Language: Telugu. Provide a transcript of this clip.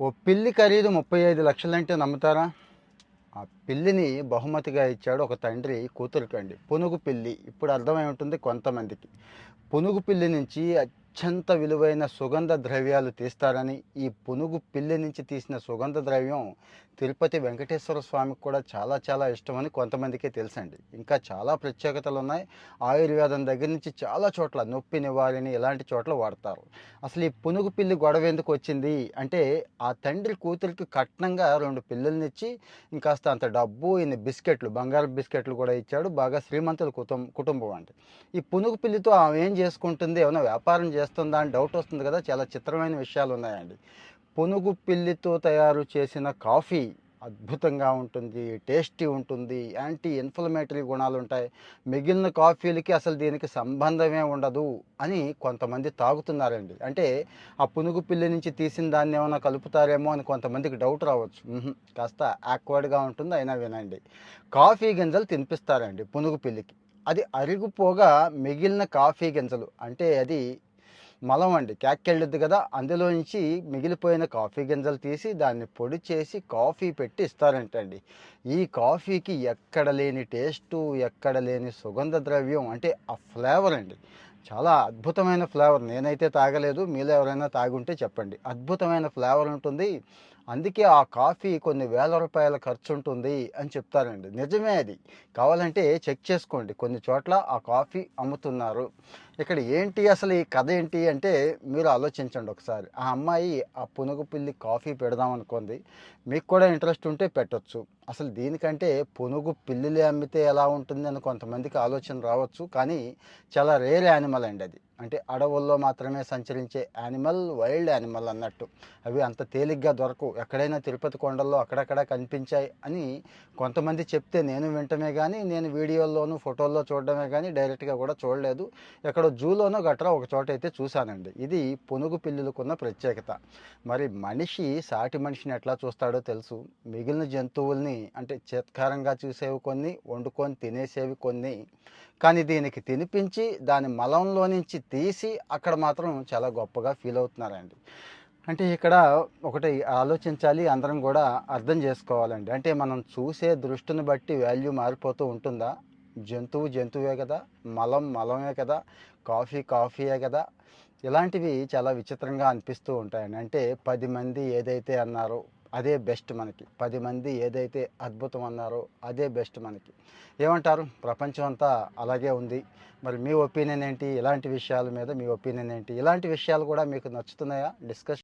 ఓ పిల్లి ఖరీదు ముప్పై ఐదు లక్షలంటే నమ్ముతారా? ఆ పిల్లిని బహుమతిగా ఇచ్చాడు ఒక తండ్రి కూతురికండి పునుగు పిల్లి. ఇప్పుడు అర్థమై ఉంటుంది కొంతమందికి. పునుగు పిల్లి నుంచి అత్యంత విలువైన సుగంధ ద్రవ్యాలు తీస్తారని ఈ పునుగు పిల్లి నుంచి తీసిన సుగంధ ద్రవ్యం తిరుపతి వెంకటేశ్వర స్వామికి కూడా చాలా చాలా ఇష్టమని కొంతమందికే తెలుసండి. ఇంకా చాలా ప్రత్యేకతలు ఉన్నాయి ఆయుర్వేదం దగ్గర నుంచి చాలా చోట్ల నొప్పి నివారిని ఇలాంటి చోట్ల వాడతారు. అసలు ఈ పునుగు పిల్లి గొడవ ఎందుకు వచ్చింది? అంటే ఆ తండ్రి కూతురికి కట్నంగా రెండు పిల్లల్నిచ్చి ఇంకాస్త అంత డబ్బు ఇన్ని బిస్కెట్లు బంగారు బిస్కెట్లు కూడా ఇచ్చాడు. బాగా శ్రీమంతుల కుటుం కుటుంబం అంటే ఈ పునుగు పిల్లితో ఆమె ఏం చేసుకుంటుంది? ఏమైనా వ్యాపారం చేస్తుందా అని డౌట్ వస్తుంది కదా? చాలా చిత్రమైన విషయాలు ఉన్నాయండి పునుగు పిల్లితో తయారు చేసిన కాఫీ అద్భుతంగా ఉంటుంది టేస్టీ ఉంటుంది యాంటీ ఇన్ఫ్లమేటరీ గుణాలు ఉంటాయి మిగిలిన కాఫీలకి అసలు దీనికి సంబంధమే ఉండదు అని కొంతమంది తాగుతున్నారండి. అంటే ఆ పునుగు పిల్లి నుంచి తీసిన దాన్ని ఏమైనా కలుపుతారేమో అని కొంతమందికి డౌట్ రావచ్చు. కాస్త యాక్వర్డ్గా ఉంటుంది అయినా వినండి. కాఫీ గింజలు తినిపిస్తారండి పునుగు పిల్లికి అది అరిగిపోగా మిగిలిన కాఫీ గింజలు అంటే అది మలం అండి. క్యాక్కెళ్ళుద్ది కదా. అందులో నుంచి మిగిలిపోయిన కాఫీ గింజలు తీసి దాన్ని పొడి చేసి కాఫీ పెట్టి ఇస్తారంటండి. ఈ కాఫీకి ఎక్కడ లేని టేస్టు ఎక్కడ లేని సుగంధ ద్రవ్యం అంటే ఆ ఫ్లేవర్ అండి. చాలా అద్భుతమైన ఫ్లేవర్. నేనైతే తాగలేదు. మీలో ఎవరైనా తాగుంటే చెప్పండి. అద్భుతమైన ఫ్లేవర్ ఉంటుంది. అందుకే ఆ కాఫీ కొన్ని వేల రూపాయల ఖర్చు ఉంటుంది అని చెప్తారండి. నిజమే అది. కావాలంటే చెక్ చేసుకోండి. కొన్ని చోట్ల ఆ కాఫీ అమ్ముతున్నారు. ఇక్కడ ఏంటి అసలు ఈ కథ ఏంటి అంటే మీరు ఆలోచించండి ఒకసారి. ఆ అమ్మాయి ఆ పునుగు పిల్లి కాఫీ పెడదాం అనుకుంది. మీకు కూడా ఇంట్రెస్ట్ ఉంటే పెట్టొచ్చు. అసలు దీనికంటే పునుగు పిల్లులే అమ్మితే ఎలా ఉంటుంది అని కొంతమందికి ఆలోచన రావచ్చు. కానీ చాలా రేర్ యానిమల్ అండి అది. అంటే అడవుల్లో మాత్రమే సంచరించే యానిమల్ వైల్డ్ యానిమల్ అన్నట్టు. అవి అంత తేలిగ్గా దొరకవు. ఎక్కడైనా తిరుపతి కొండల్లో అక్కడక్కడ కనిపించాయి అని కొంతమంది చెప్తే నేను వింటమే కానీ నేను వీడియోల్లోనూ ఫోటోల్లో చూడడమే కానీ డైరెక్ట్గా కూడా చూడలేదు. ఎక్కడో జూలోనో గట్రా ఒక చోట అయితే చూశానండి. ఇది పునుగు పిల్లులకున్న ప్రత్యేకత. మరి మనిషి సాటి మనిషిని ఎట్లా చూస్తాడో తెలుసు. మిగిలిన జంతువుల్ని అంటే చేత్కారంగా చూసేవి కొన్ని వండుకొని తినేసేవి కొన్ని. కానీ దీనికి తినిపించి దాని మలంలో నుంచి తీసి అక్కడ మాత్రం చాలా గొప్పగా ఫీల్ అవుతున్నారండి. అంటే ఇక్కడ ఒకటి ఆలోచించాలి అందరం కూడా అర్థం చేసుకోవాలండి. అంటే మనం చూసే దృష్టిని బట్టి వాల్యూ మారిపోతూ ఉంటుందా? జంతువు జంతువే కదా మలం మలమే కదా కాఫీ కాఫీయే కదా. ఇలాంటివి చాలా విచిత్రంగా అనిపిస్తూ ఉంటాయండి. అంటే పది మంది ఏదైతే అన్నారో అదే బెస్ట్ మనకి. పది మంది ఏదైతే అద్భుతం అన్నారో అదే బెస్ట్ మనకి. ఏమంటారు? ప్రపంచం అంతా అలాగే ఉంది. మరి మీ ఒపీనియన్ ఏంటి? ఇలాంటి విషయాల మీద మీ ఒపీనియన్ ఏంటి? ఇలాంటి విషయాలు కూడా మీకు నచ్చుతున్నాయా? డిస్కస్